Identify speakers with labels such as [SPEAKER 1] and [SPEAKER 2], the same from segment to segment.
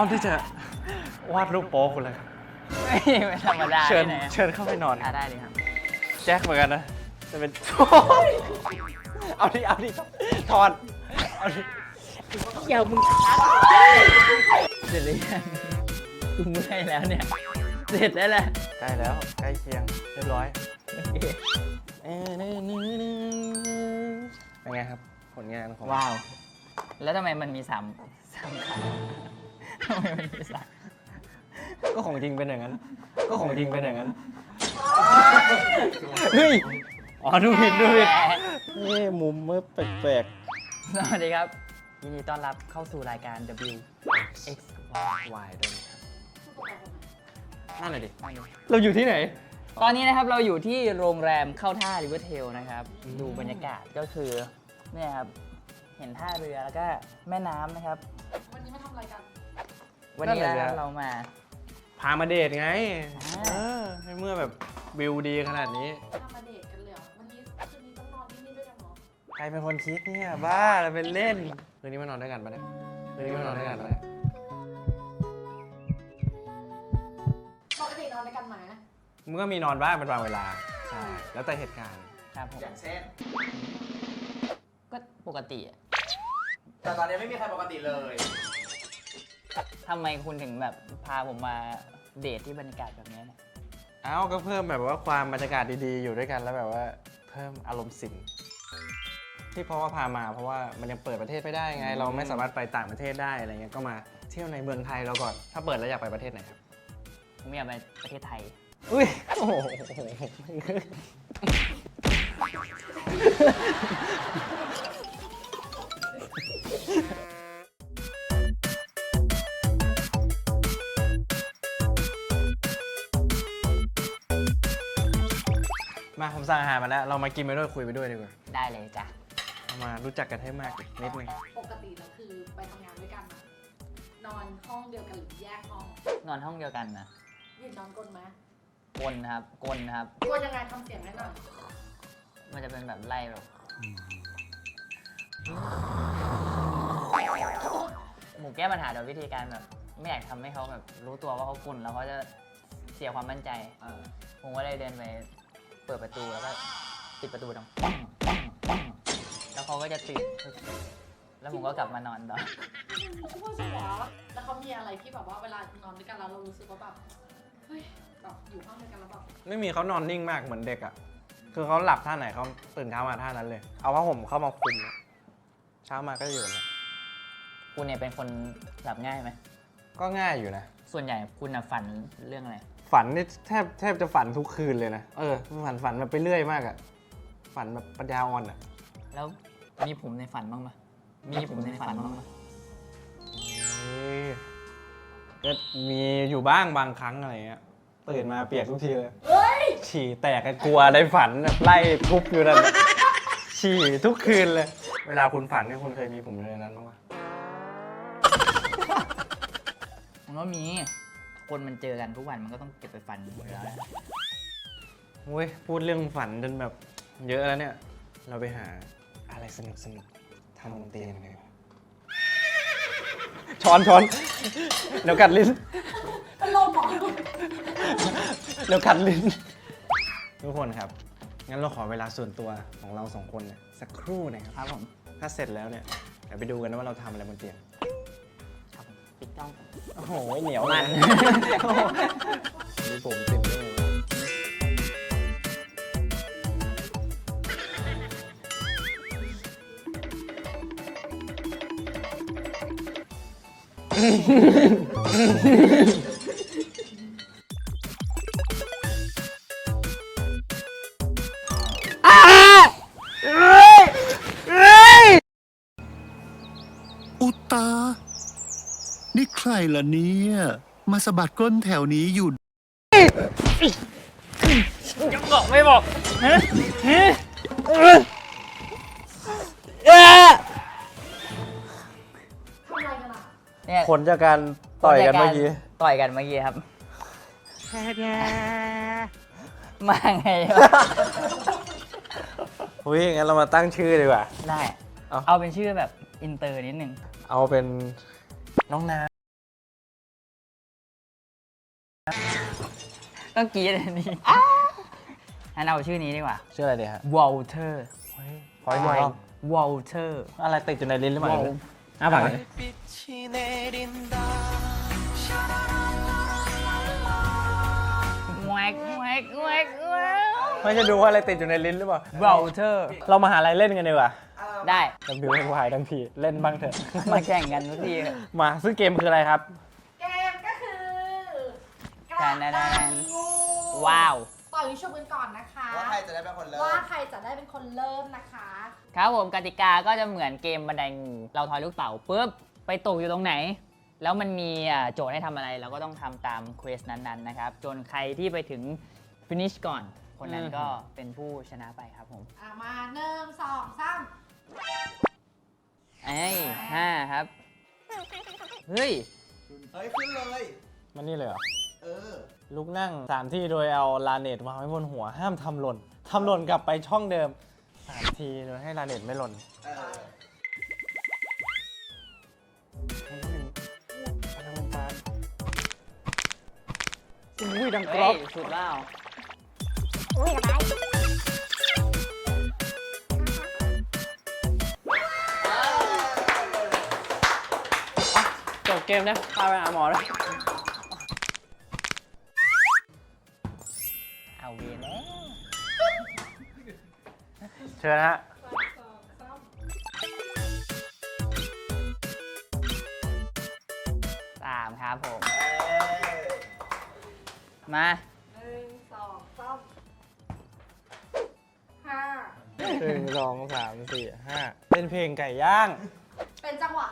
[SPEAKER 1] อมที่จะวาดรูปโป๊คุณแล้วครับ
[SPEAKER 2] ไม่ไม่ธรรมดา
[SPEAKER 1] เชิญ
[SPEAKER 2] ที่ไหนอะ
[SPEAKER 1] เชิญเข้าไปนอนค
[SPEAKER 2] อะ
[SPEAKER 1] รับ
[SPEAKER 2] ได้เลยครับ
[SPEAKER 1] แจ็คเหมือนกันนะ จะเป็น เอาดิเอาดิถอดเอาดิ
[SPEAKER 2] เกี่ยวมึงเสร็จหรือยังกูเมื่อยแล้วเนี่ย เสร็จแล้วแหละ
[SPEAKER 1] ใกล้แล้วใกล้เคียงเรียบร้อย
[SPEAKER 2] โอเค
[SPEAKER 1] เอ้ยนี่นี่นี่เป็นไงครับ ผลงานของ
[SPEAKER 2] ว้าว แล้วทำไมมันมีสามสามขา ทำไมมันมีสาม
[SPEAKER 1] ก็ของจริงเป็นอย่างนั้น ก็ของจริงเป็นอย่างนั้น เฮ้ย อ๋อ ดูผิด ดูผิด นี่มุมเมื่อแปลก
[SPEAKER 2] สวัสดีครับ ยินดีต้อนรับเข้าสู่รายการ W X Y
[SPEAKER 1] ๆวายด้วยนะครับนั่นเลยดิเราอยู่ที่ไหน
[SPEAKER 2] ตอนนี้นะครับเราอยู่ที่โรงแรมเข้าท่าริเวอร์เทลนะครับ ดูบรรยากาศก็คือเนี่ยครับ เห็นท่าเรือแล้วก็แม่น้ำนะครับ
[SPEAKER 3] วันนี้นั่
[SPEAKER 2] น
[SPEAKER 1] แห
[SPEAKER 2] นะ
[SPEAKER 1] ละ
[SPEAKER 2] ครับเรามา
[SPEAKER 1] พามาเดทไง
[SPEAKER 2] อ่า
[SPEAKER 1] เออในเมื่อแบบวิวดีขนาดนี้
[SPEAKER 3] ทำมาเดทกันเลยเหรอวันนี้คืนนี้ต้องนอนที่นี่ด้วยกันเหรอ
[SPEAKER 1] ใครเป็นคนคิดเนี่ย บ้าเราเป็นเล่น คืนนี้มานอนด้วยกันปะเนี่ย คืนนี้มานอนด้วยกันปะเนี่ย
[SPEAKER 3] ปกตินอนด้วยกันไหม
[SPEAKER 1] มันก็มีนอนบ้างเป็นบางเวลา ใช่ แล้วแต่เหตุการณ์
[SPEAKER 2] ครับผม
[SPEAKER 4] อย่างเช่น
[SPEAKER 2] ก็ปกติอะ
[SPEAKER 4] แต่ตอนนี้ไม่มีใครปกติเลย
[SPEAKER 2] ทำไมคุณถึงแบบพาผมมาเดทที่บรรยากาศแบบนี้เนี่ย
[SPEAKER 1] เอ้าก็เพิ่มแบบว่าความบรรยากาศดีๆอยู่ด้วยกันแล้วแบบว่าเพิ่มอารมณ์สินที่เพราะว่าพามาเพราะว่ามันยังเปิดประเทศไม่ได้ไง เราไม่สามารถไปต่างประเทศได้อะไรเงี้ยก็มาเที่ยวในเมืองไทยเราก่อน ถ้าเปิดแล้วอยากไปประเทศไหนครับ
[SPEAKER 2] ผมอยากไปประเทศไทย
[SPEAKER 1] อุ้ยโอ้โห ผมสั่งอาหารมาแล้ว เรามากินไปด้วยคุยไปด้วยดีกว่า
[SPEAKER 2] ได้เลยจ้ะ
[SPEAKER 1] เรามารู้จักกันให้มากนิดนึง
[SPEAKER 3] ปกติแล้วคือไปทำงานด้วยกันอะนอนห้องเดียวกันหรือแยกห้อง
[SPEAKER 2] นอนห้องเดียวกันนะ
[SPEAKER 3] ยืนนอนกลนไหม
[SPEAKER 2] กลนนะครับกลนะครับ
[SPEAKER 3] กลัวยังไงทำเสียงให้หน่อย
[SPEAKER 2] มันจะเป็นแบบไล่แบบหมูแก้ปัญหาโดยวิธีการแบบ ไม่อยากทำให้เขาแบบรู้ตัวว่าเขากลนแล้วเขาจะเสียความมั่นใจ ผมก็เลยเดินไปเปิดประตูแล้วก็ปิดประตูดังปังปังปังแล้วเขาก็จะตื่นแล้วผมก็กลับมานอนต่อ
[SPEAKER 3] ชั่วสิวะแล้วเขามีอะไรที่แบบว่าเวลานอนด้วยกันแล้วเรารู้สึกว่าแบบเฮ้ยแบบอยู่ห้องเดียวกันแล้วแบบ
[SPEAKER 1] ไม่มีเขานอนนิ่งมากเหมือนเด็กอะคือเขาหลับท่าไหนเขาตื่นเช้ามาท่านั้นเลย เอาผ้าห่มเข้ามาคลุมอะเช้ามาก็อยู่เนี่ย
[SPEAKER 2] คุณเนี่ยเป็นคนหลับง่ายไหม
[SPEAKER 1] ก็ง่ายอยู่นะ
[SPEAKER 2] ส่วนใหญ่คุณน่ะฝันเรื่องอะไร
[SPEAKER 1] ฝันนี่แทบแทบจะฝันทุกคืนเลยนะ เออ ฝันฝันแบบไปเรื่อยมากอะฝันแบบปัญญาอ่อนอะ
[SPEAKER 2] แล้วมีผมในฝันบ้างไหมมีผมในฝันบ้างไหม
[SPEAKER 1] เฮ้ยก็มีอยู่บ้างบางครั้งอะไรเงี้ยตื่นมาเปียกทุกทีเลย
[SPEAKER 3] เฮ้ย
[SPEAKER 1] ฉี่แตกกันกลัวในฝันแบบไล่ทุบอยู่นั่นน่ะฉี่ทุกคืนเลย เวลาคุณฝันเนี่ยคุณเคยมีผมอยู่ในนั้นบ้างปะ
[SPEAKER 2] มันก็มี คนมันเจอกันทุกวันมันก็ต้องเก็บไปฝันอยู่แล้วแหละ
[SPEAKER 1] เว้ยพูดเรื่องฝันจนแบบเยอะแล้วเนี่ย เราไปหาอะไรสนุกสนุกๆทำบนเตียงกันดีกว่าช้อนช้อนเดี๋ยวกัดลิ้น
[SPEAKER 3] เป็นลมเหรอ
[SPEAKER 1] เดี๋ยวกัดลิ้น ทุกคนครับ งั้นเราขอเวลาส่วนตัวของเราสองคนเนี่ยสักครู่นะครับ
[SPEAKER 2] ครับผม
[SPEAKER 1] ถ้าเสร็จแล้วเนี่ยเดี๋ยวไปดูกันนะว่าเราทำอะไรบนเตียง
[SPEAKER 2] ครับผมปิดกล้องก่อน
[SPEAKER 1] โอ้โหเหนียว
[SPEAKER 2] มัน
[SPEAKER 1] นี่ผมติดด้วย
[SPEAKER 5] อุตตา นี่ใครล่ะเนี่ย มาสะบัดก้นแถวนี้อยู่
[SPEAKER 2] ยังบอกไม่บอกฮะฮะเออ
[SPEAKER 3] ทำอะไรกันอะ
[SPEAKER 2] เนี่ย
[SPEAKER 1] ผลจากการต่อยกันเมื่อกี้
[SPEAKER 2] ต่อยกันเมื่อกี้ครับ มาไงวะ
[SPEAKER 1] เฮ้ยงั้นเรามาตั้งชื่อดีกว่า
[SPEAKER 2] ได้
[SPEAKER 1] เอา
[SPEAKER 2] เอาเป็นชื่อแบบอินเตอร์นิดนึง
[SPEAKER 1] เอาเป็น น้องนา
[SPEAKER 2] ต้องกรีดอันนี้งั้นเอาชื่อนี้ดีกว่า
[SPEAKER 1] ชื่ออะไรดีฮะ
[SPEAKER 2] วอลเตอร์
[SPEAKER 1] ขออีกหน่อยว
[SPEAKER 2] อลเตอร์
[SPEAKER 1] อะไรติดอยู่ในลิ้นหรือเปล่า
[SPEAKER 2] Wow
[SPEAKER 1] อ้าปากเลย
[SPEAKER 2] แวกแวกแวกแวก
[SPEAKER 1] ไม่จะดูว่าอะไรติดอยู่ในลิ้นหรือเปล่า
[SPEAKER 2] วอลเตอร์
[SPEAKER 1] เรามาหาอะไรเล่นกันดีกว่า
[SPEAKER 2] ได้
[SPEAKER 1] ทั้งพิวทั้งวายทั้งพีเล่นบ้างเถอะ
[SPEAKER 2] มาแข่งกันทุกที
[SPEAKER 1] มาซึ่งเกมคืออะไรครับ
[SPEAKER 3] เกมก็คือ
[SPEAKER 2] แทนแทนแทนว้าว
[SPEAKER 3] ต่อยิงชุบกันก่อนนะคะ
[SPEAKER 4] ว่าใครจะได้เป็นคนเริ่
[SPEAKER 3] ว่ามใครจะได้เป็นคนเริ่มนะคะ
[SPEAKER 2] ครับผมกติกาก็จะเหมือนเกมบันไดงูเราทอยลูกเต๋าปุ๊บไปตกอยู่ตรงไหน แล้วมันมีอ่าโจทย์ให้ทำอะไร เราก็ต้องทำตามเควสนั้นๆนะครับจนใครที่ไปถึงฟินิชก่อน คนนั้นก็เป็นผู้ชนะไปครับผม
[SPEAKER 3] อะมาหนึ่งสองสาม
[SPEAKER 2] ไอ้ยห้าครับ เฮ้ย
[SPEAKER 4] เฮ้ยขึ้นเลย
[SPEAKER 1] มันนี่เลยเหรอ
[SPEAKER 4] เออ
[SPEAKER 1] ลุกนั่งสามที่โดยเอาลาเนตวางไว้บนหัวห้ามทำหล่นทำหล่นกลับไปช่องเดิมสามทีโดยให้ลาเนตไม่หล่น
[SPEAKER 4] เออ
[SPEAKER 1] อุ้ยดังกร
[SPEAKER 2] เฮ้
[SPEAKER 1] อยบ
[SPEAKER 2] สุดแล้ว
[SPEAKER 1] จบ เกมนะพาไปหาหมอแล้ว
[SPEAKER 2] เอาเวียนแล้ว
[SPEAKER 1] เชิญฮะ
[SPEAKER 2] สามครับผม
[SPEAKER 4] เออ
[SPEAKER 2] มา
[SPEAKER 3] หนึ่งสองสามห้า
[SPEAKER 1] หนึ่งสองสามสี่ห้าเป็นเพลงไก่ย่าง
[SPEAKER 3] เป็นจังหวะ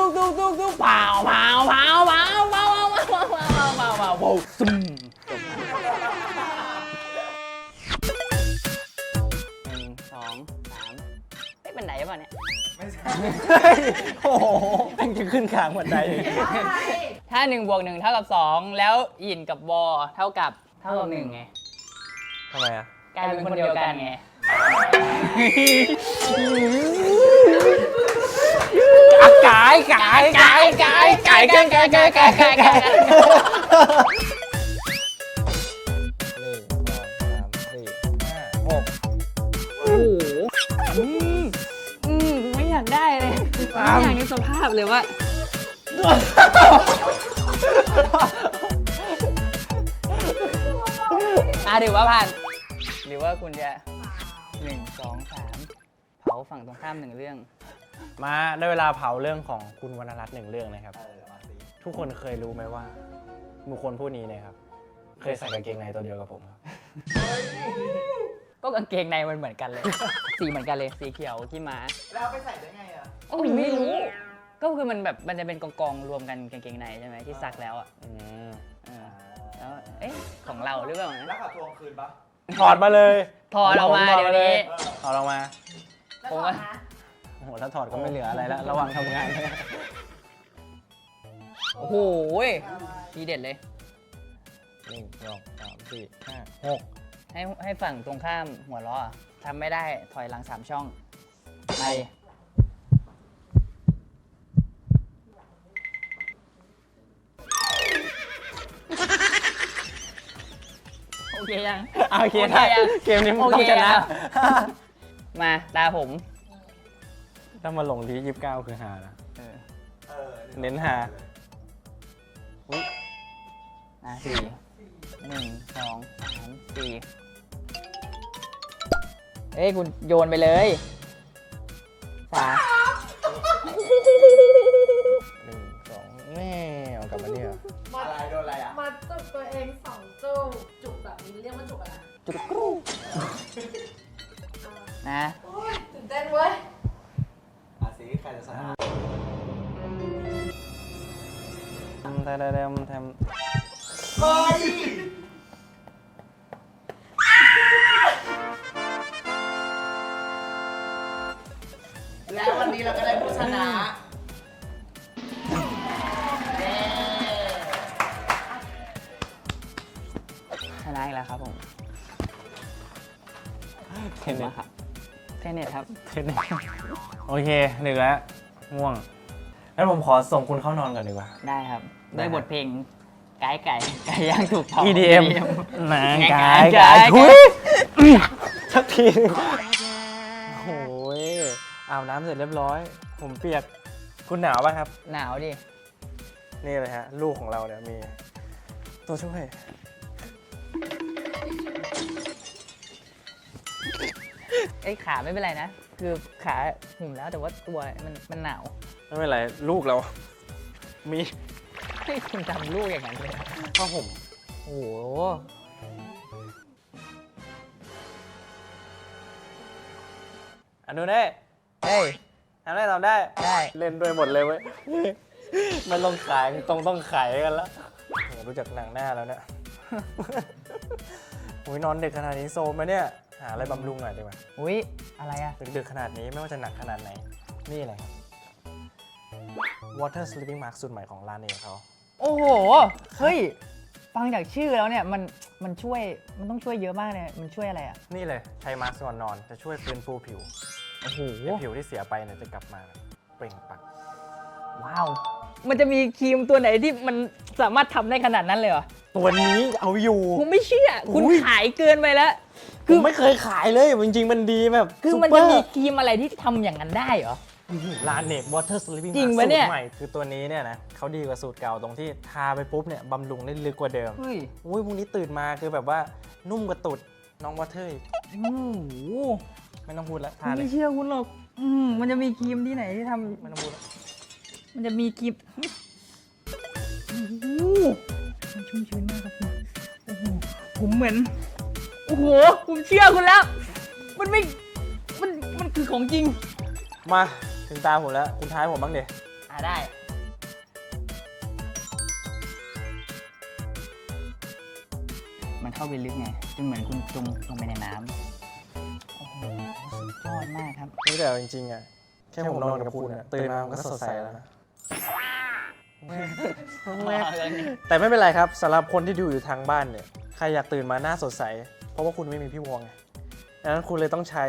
[SPEAKER 2] ตุ๊กตุ๊กตุ๊กตุ๊กตุ๊กตุ๊กตุ๊กเผาเผาเผาเผาเผาเผาเผาเผาเผาเผาเผาเผาเผาซึมหนึ่งสองสามเฮ้ยบันไดป่ะเนี่ย
[SPEAKER 4] ไม่ใช่
[SPEAKER 1] โอ้โหมันจะขึ้นขางบันได
[SPEAKER 3] อะไร
[SPEAKER 2] ถ้าหนึ่งบวกหนึ่งเท่ากับสองแล้วอินกับวอเท่ากับเท่ากับหนึ่งไง
[SPEAKER 1] ทำไมอะ
[SPEAKER 2] กลายเป็นคนเดียวกันไงา
[SPEAKER 1] ยกายกายกายกายกายกายกายกายกายกายหนึ่งสองสามสี่ห้าหก
[SPEAKER 2] โอ้โหอืมอืมไม่อยากได้เลยไม่อยากนึกสภาพเลยว่าอะถือว่าผ่าน หรือว่าคุณจะหนึ่งสองสามเผาฝั่งตรงข้ามหนึ่งเรื่อง
[SPEAKER 1] มาได้เวลาเผาเรื่องของคุณวรรณรัตน์หนึ่งเรื่องนะครับ
[SPEAKER 4] เออมาสิ
[SPEAKER 1] ทุกคนเคยรู้ไหมว่าบุคคลผู้นี้นะครับ เคยใส่กางเกงในตัวเดียวกับผมครับ
[SPEAKER 2] ก็กางเกงในมันเหมือนกันเลย สีเหมือนกันเลยสีเขียวขี้ม้า
[SPEAKER 4] แล้วเอาไปใส่ได้ไงอะ
[SPEAKER 2] โอ้ยไม่รู้ ก็คือมันแบบมันจะเป็นกองกองๆรวมกันกางเกงในใช่ไหมที่ซักแล้วอะ
[SPEAKER 1] อืม
[SPEAKER 2] เออแล้วเอ๊ะของเราหรือเปล่า
[SPEAKER 4] แล้ว
[SPEAKER 2] นะ
[SPEAKER 4] ขอทวงคืนปะ
[SPEAKER 1] ถอดมาเลย
[SPEAKER 2] ถอดออกมาเดี๋ยวนี้
[SPEAKER 4] เออ
[SPEAKER 1] ถอดออกมา
[SPEAKER 3] แล้ว
[SPEAKER 2] ผม
[SPEAKER 3] ก่อ
[SPEAKER 2] ว่า
[SPEAKER 3] นนะ
[SPEAKER 1] โอ้โหถ้าถอดก็ไม่เหลืออะไรแล้ว ระหว่างทำงาน
[SPEAKER 2] โอ้โหทีเด็ดเลย
[SPEAKER 1] หนึ่งสองสามสี่ห้าหก
[SPEAKER 2] ให้ให้ฝั่งตรงข้ามหัวล้ออะทำไม่ได้ถอยหลังสามช่อง ไป โอเคยัง
[SPEAKER 1] เอาโอเค
[SPEAKER 2] โอเค
[SPEAKER 1] ได้
[SPEAKER 2] ยัง
[SPEAKER 1] เกมนี้มัน
[SPEAKER 2] โอ
[SPEAKER 1] ต้อ
[SPEAKER 2] เค
[SPEAKER 1] งชนะ
[SPEAKER 2] แล้วมาตาผม
[SPEAKER 1] ถ้ามาลงที่ยี่สิบเก้าคือหานะ
[SPEAKER 2] เออ
[SPEAKER 4] เออ
[SPEAKER 1] เน้นหา
[SPEAKER 2] อะสี่หนึ่งสองสามสี่เอ้ยคุณโยนไปเลยสาม
[SPEAKER 4] และวันนี้เราก็ได้ผู้ชนะ
[SPEAKER 2] ชนะอีกแล้วครับผมำ
[SPEAKER 1] เทนเน็ต
[SPEAKER 2] ครับเทนเน็ตครับ
[SPEAKER 1] เทนเน็ตโอเคหนึ่งแล้วง่วงงั้นผมขอส่งคุณเข้านอนก่อนดีกว่า
[SPEAKER 2] ได้ครับ
[SPEAKER 1] ได้
[SPEAKER 2] ด้วย
[SPEAKER 1] ครับ
[SPEAKER 2] บทเพลงไก่ไก่ไก่ย่างถูกต้อง
[SPEAKER 1] EDM นาง
[SPEAKER 2] ไง
[SPEAKER 1] กาย
[SPEAKER 2] ไง
[SPEAKER 1] กาย
[SPEAKER 2] ไง
[SPEAKER 1] ทุยสักทีหนึ่งโอ้ย อาบน้ำเสร็จเรียบร้อย ผมเปียกคุณหนาวป่ะครับ
[SPEAKER 2] หนาวดิ
[SPEAKER 1] นี่เลยฮะ ลูกของเราเนี่ยมี ตัวช่วย
[SPEAKER 2] ไอ้ยขาไม่เป็นไรนะ คือขาหุ่มแล้วแต่ว่าตัวมันมันหนาว
[SPEAKER 1] ไม่เป็นไร ลูกเรา มี
[SPEAKER 2] ให้คุณทำลูกอย่างนั้นเลยเหรอ
[SPEAKER 1] ผ้าห่ม
[SPEAKER 2] โอ้โห
[SPEAKER 1] อันนู้นได้
[SPEAKER 2] เฮ้ย
[SPEAKER 1] ทำได้ทำได้
[SPEAKER 2] ได้
[SPEAKER 1] เล่นด้วยหมดเลยเว้ย มันต้องขายตรงต้องขายกันแล้วโหรู้จักหนังหน้าแล้วเนี่ยโอ้ยนอนดึกขนาดนี้โซมไหมเนี่ย หาอะไรบำรุงหน่อยดีกว่า
[SPEAKER 2] อุ้ยอะไรอะ
[SPEAKER 1] ดึกๆขนาดนี้ไม่ว่าจะหนักขนาดไหน นี่อะไรครับ Water Sleeping Mask สูตรใหม่ของร้านเองเขา
[SPEAKER 2] โอ้โห เฮ้ย ฟังจากชื่อแล้วเนี่ยมันมันช่วยมันต้องช่วยเยอะมากเลย มันช่วยอะไรอะ
[SPEAKER 1] นี่เลยใช้มาสก์ก่อนนอนจะช่วยฟื้นฟูผิว
[SPEAKER 2] โอ้โห
[SPEAKER 1] ให้ผิวที่เสียไปเนี่ยจะกลับมาเปล่งปลัง
[SPEAKER 2] ว้าว มันจะมีครีมตัวไหนที่มันสามารถทำได้ขนาดนั้นเลยเหรอ
[SPEAKER 1] ตัวนี้เอาอยู่
[SPEAKER 2] ผมไม่เชื่อ คุณ
[SPEAKER 1] อุ้ย
[SPEAKER 2] ขายเกินไปแล้ว
[SPEAKER 1] ผ
[SPEAKER 2] คือ
[SPEAKER 1] มไม่เคยขายเลยจริงๆ มันดีแบบ
[SPEAKER 2] คือ
[SPEAKER 1] ซุป
[SPEAKER 2] มัน
[SPEAKER 1] เป
[SPEAKER 2] จะ
[SPEAKER 1] ร์
[SPEAKER 2] มีครีมอะไรที่ทำอย่างนั้นได้เหรอ
[SPEAKER 1] ลาเนต Water Sleeping
[SPEAKER 2] จริง
[SPEAKER 1] Mask
[SPEAKER 2] ปะเนี่ย
[SPEAKER 1] สูตรใหม่คือตัวนี้เนี่ยนะเขาดีกว่าสูตรเก่าตรงที่ทาไปปุ๊บเนี่ยบำรุงได้ลึกกว่าเดิม
[SPEAKER 2] เฮ้ย
[SPEAKER 1] อุ้ยพรุ่งนี้ตื่นมาคือแบบว่านุ่มกว่าตุดน้องวอเทอร์
[SPEAKER 2] โอ้โห
[SPEAKER 1] ไม่ต้องพูดแล้ว
[SPEAKER 2] ผม
[SPEAKER 1] ทาเล
[SPEAKER 2] ไม่
[SPEAKER 1] ย
[SPEAKER 2] เชื่อคุณหรอกอืมมันจะมีครีมที่ไหนที่ทำ
[SPEAKER 1] ไม่ต้องพูดแล้ว
[SPEAKER 2] มันจะมีครีมโอ้โหมันชุ่มชื้นมากครับคุณโอ้โหผมเหมือนโอ้โหผมเชื่อคุณแล้ว มันไม่มันมันคือของจริง
[SPEAKER 1] มาถึงตาผมแล้วคุณท้ายผมบ้างเดี๋ย
[SPEAKER 2] อ่าได้ มันเข้าไปลึกไงจนเหมือนคุณจมลงไปในน้ำโอ้โห สุดยอดมากครับ
[SPEAKER 1] นี่แต่เอาจริงๆอะแค่ผมนอนกับคุณอะตื่นมาผมก็สดใสแล้วนะแต่ไม่เป็นไรครับสำหรับคนที่ดูอยู่ทางบ้านเนี่ยใครอยากตื่นมาหน้าสดใส เพราะว่าคุณไม่มีพี่วงไงดังนั้นคุณเลยต้องใช้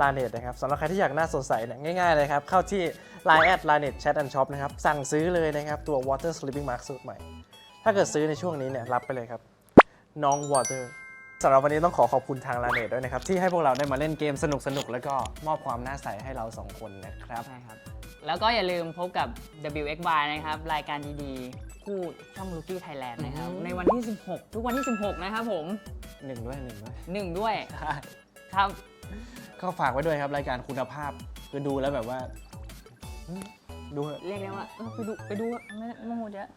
[SPEAKER 1] ลาเน็ตนะครับสำหรับใครที่อยากหน้าสดใสเนี่ยง่ายๆเลยครับ เข้าที่ Line แอด l a n e t Chat and Shop นะครับ สั่งซื้อเลยนะครับ ตัว Water Sleeping Mask สูตรใหม่ ถ้าเกิดซื้อในช่วงนี้เนี่ยรับไปเลยครับ น้อง Water สำหรับวันนี้ต้องขอขอบคุณทาง l a n e t ด้วยนะครับ ที่ให้พวกเราได้มาเล่นเกมสนุกๆแล้วก็มอบความน่าใสให้เราสองคนนะครับ
[SPEAKER 2] ใช่ครับ แล้วก็อย่าลืมพบกับ WXY นะครับ รายการดีๆ คู่ช่อง Rookie Thailand นะครับ
[SPEAKER 1] อืม
[SPEAKER 2] ในวันที่ 16 ทุกวันที่ 16 นะครับผม
[SPEAKER 1] หนึ่งด้วยหนึ่งด้วย
[SPEAKER 2] หนึ่งด้วยครับ
[SPEAKER 1] ก็ฝากไว้ด้วยครับ รายการคุณภาพคือดูแล้วแบบว่าอืมดูเถอะ
[SPEAKER 2] เรียกได้ว่าเออไปดู ไปดูไม่ไม่โหดเยอะ